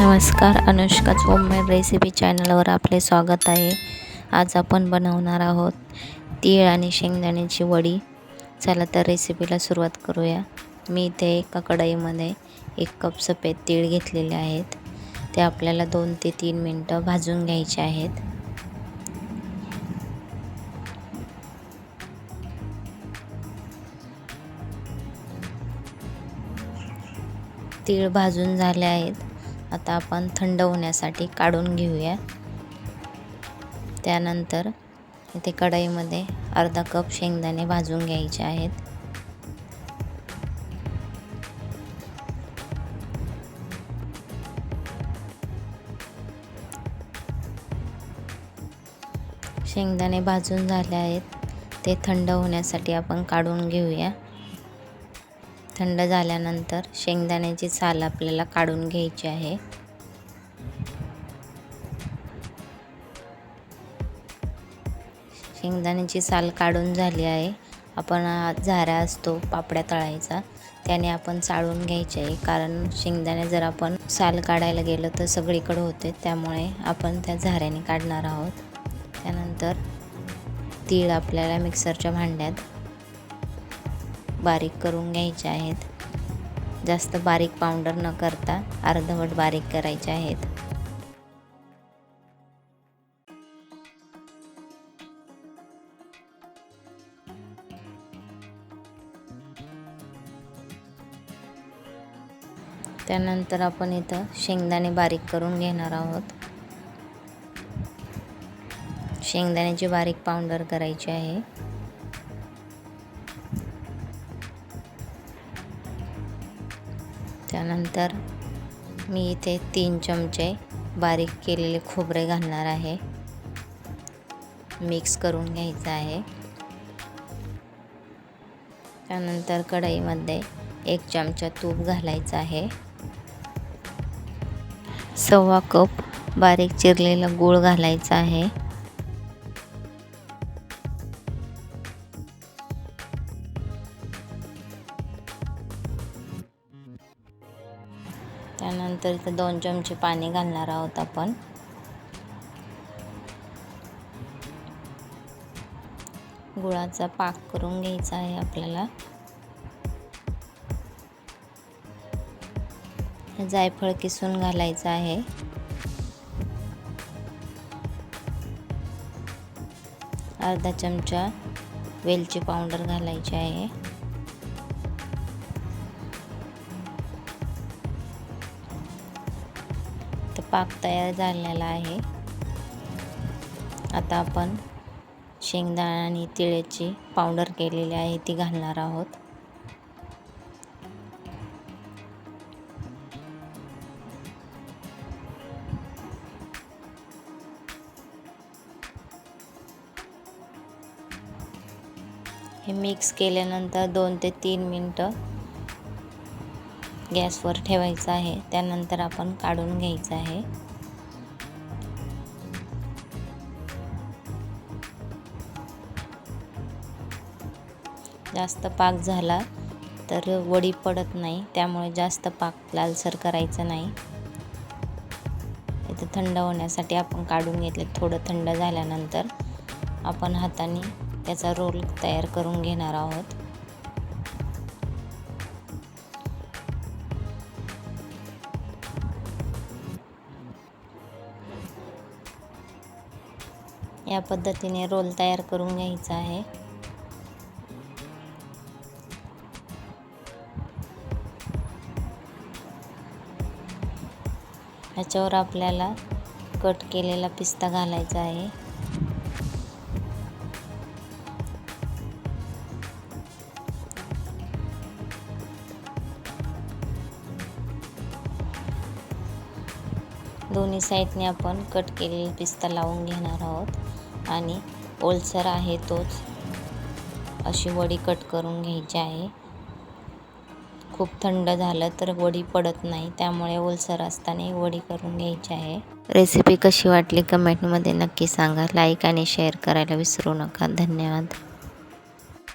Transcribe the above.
नमस्कार Anushka homemade recipe चॅनलवर आपले स्वागत आहे. आज आपण बनवणार आहोत तीळ आणि शेंगदाण्याची वडी. चला तर रेसिपीला सुरुवात करूया. मी इथे एका कढईमध्ये एक कप सफेद तीळ घेतलेले आहेत. ते आपल्याला दोन ते तीन मिनटं भाजून घ्यायचे आहेत. तीळ भाजून झाले आहेत. आता आपण थंड होण्यासाठी काढून घेऊया. त्यानंतर इथे कढईमध्ये अर्धा कप शेंगदाणे भाजून घ्यायचे आहेत. शेंगदाणे भाजून झाले आहेत. ते थंड होण्यासाठी आपण काढून घेऊया. थंड झाल्यानंतर शेंगदाण्याची साल आपल्याला काढून घ्यायची आहे. शेंगदाण्याची साल काढून झाली आहे. आपण झारा असतो पापड्या तळायचा त्याने आपण चाळून घ्यायचे आहे. कारण शेंगदाणे जर आपण साल काढायला गेलो तर सगळीकडे होते त्यामुळे आपण त्या झाऱ्याने काढणार आहोत. त्यानंतर तीळ आपल्याला मिक्सरच्या भांड्यात बारीक करून घ्यायचे आहेत. जास्त बारीक पावडर न करता अर्धवट बारीक करायचे आहेत. त्यानंतर आपण इथं शेंगदाणे बारीक करून घेणार आहोत. शेंगदाण्याची बारीक पावडर करायची आहे. त्यानंतर मी इथे तीन चमचे बारीक केलेले खोबरे घालणार आहे. मिक्स करून घ्यायचं आहे. त्यानंतर कढईमध्ये एक चमचा तूप घालायचं आहे. सव्वा कप बारीक चिरलेला गूळ घालायचा आहे. त्यानंतर इथं दोन चमचे पाणी घालणार आहोत आपण. गुळाचा पाक करून घ्यायचा आहे आपल्याला. जायफळ किसून घालायचं आहे. अर्धा चमचा वेलची पावडर घालायची आहे. पाक तयार झालेला आहे. आता आपण शेंगदाणा आणि तिळ्याची पावडर केलेली आहे ती घालणार आहोत. हे मिक्स केल्यानंतर दोन ते तीन मिनटं गॅसवर ठेवायचं आहे. त्यानंतर आपण काढून घ्यायचं आहे. जास्त पाक झाला तर वडी पडत नाही. त्यामुळे जास्त पाक लालसर करायचं नाही. इथे थंड होण्यासाठी आपण काढून घेतले. थोडं थंड झाल्यानंतर आपण हाताने त्याचा रोल तयार करून घेणार आहोत. या पद्धतीने रोल तयार करून घ्यायचा आहे. ह्याच्यावर आपल्याला कट केलेला पिस्ता घालायचा आहे. दोन्ही साईडने आपण कट केलेला पिस्ता लावून घेणार आहोत. आणि ओलसर आहे तोच. अशी वडी कट करून घ्यायची आहे. खूप थंड झालं तर वडी पडत नाही त्यामुळे ओलसर असताना वडी करून घ्यायची आहे. रेसिपी कशी वाटली कमेंटमध्ये नक्की सांगा. लाईक आणि शेअर करायला विसरू नका. धन्यवाद.